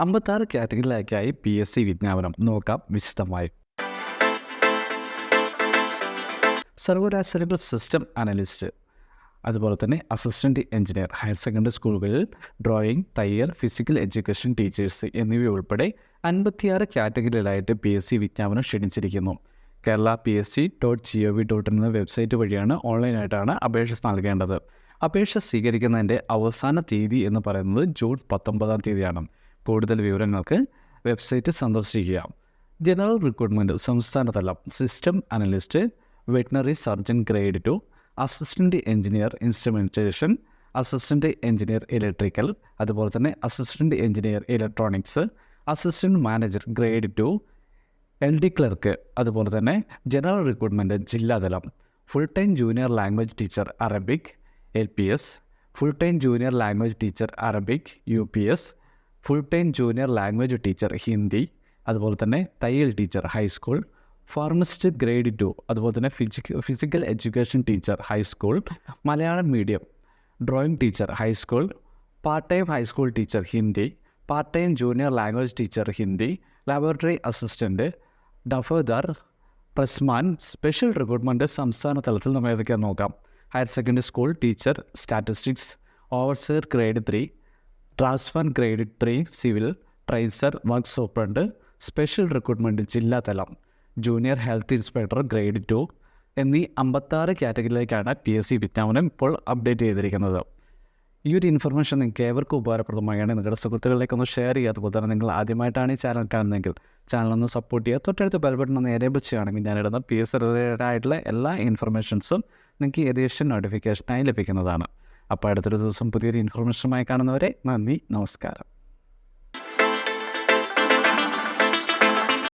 അമ്പത്താറ് കാറ്റഗറിയിലേക്കായി P S C വിജ്ഞാപനം. നോക്കാം വിശദമായി. സർവകലാശാലകൾ സിസ്റ്റം അനലിസ്റ്റ്. അതുപോലെ തന്നെ അസിസ്റ്റന്റ് എഞ്ചിനീയർ ഹയർ സെക്കൻഡറി സ്കൂളുകളിൽ ഡ്രോയിങ് തയ്യൽ ഫിസിക്കൽ എഡ്യൂക്കേഷൻ ടീച്ചേഴ്സ് എന്നിവ ഉൾപ്പെടെ അൻപത്തിയാറ് കാറ്റഗറിയിലായിട്ട് പി എസ് സി വിജ്ഞാപനം ക്ഷണിച്ചിരിക്കുന്നു. Kerala P S C dot G O V dot എന്ന വെബ്സൈറ്റ് വഴിയാണ് ഓൺലൈനായിട്ടാണ് അപേക്ഷ നൽകേണ്ടത്. അപേക്ഷ സ്വീകരിക്കുന്നതിന്റെ അവസാന തീയതി എന്ന് പറയുന്നത് ജൂൺ പത്തൊമ്പതാം തീയതിയാണ്. കൂടുതൽ വിവരങ്ങൾക്ക് വെബ്സൈറ്റ് സന്ദർശിക്കുക. ജനറൽ റിക്രൂട്ട്മെന്റ് സംസ്ഥാന തലം system analyst veterinary surgeon grade two assistant engineer instrumentation assistant engineer electrical അതുപോലെ തന്നെ assistant engineer electronics assistant manager grade two L D clerk അതുപോലെ തന്നെ general recruitment ജില്ലാതലം. Full time junior language teacher Arabic L P S full time junior language teacher Arabic U P S full time junior language teacher Hindi അതുപോലെ തന്നെ തയ്യൽ teacher high school pharmacist grade two അതുപോലെ തന്നെ ഫിസിക്ക physical education teacher high school Malayalam medium drawing teacher high school part time high school teacher Hindi part time junior language teacher Hindi laboratory assistant duffedar pressman special recruitment സംസ്ഥാന തലത്തിൽ നമ്മൾ ഏതൊക്കെയാണ് നോക്കാം. Higher secondary school teacher statistics overseer grade three transfer grade three civil tracer work superintendent special recruitment ജില്ലാതലം junior health inspector grade two എന്നീ അമ്പത്താറ് കാറ്റഗറിയിലേക്കാണ് P S C വിജ്ഞാപനം ഇപ്പോൾ update ചെയ്തിരിക്കുന്നത്. ഈ ഒരു ഇൻഫർമേഷൻ നിങ്ങൾക്ക് ഏവർക്കും ഉപകാരപ്രദമായാണ്. നിങ്ങളുടെ സുഹൃത്തുക്കളിലേക്ക് ഒന്ന് ഷെയർ ചെയ്യുക. അതുപോലെ തന്നെ നിങ്ങൾ ആദ്യമായിട്ടാണ് ഈ ചാനൽ കാണുന്നതെങ്കിൽ ചാനലൊന്ന് സപ്പോർട്ട് ചെയ്യുക. തൊട്ടടുത്ത് ബെൽ ബട്ടൺ ഒന്ന് എനേബിൾ ചെയ്യുകയാണെങ്കിൽ ഞാനിടുന്ന പി എസ് റിലേറ്റഡ് ആയിട്ടുള്ള എല്ലാ ഇൻഫർമേഷൻസും നിങ്ങൾക്ക് ഏകദേശം നോട്ടിഫിക്കേഷനായി ലഭിക്കുന്നതാണ്. അപ്പോൾ അടുത്തൊരു ദിവസം പുതിയൊരു ഇൻഫർമേഷനുമായി കാണുന്നവരെ നന്ദി നമസ്കാരം.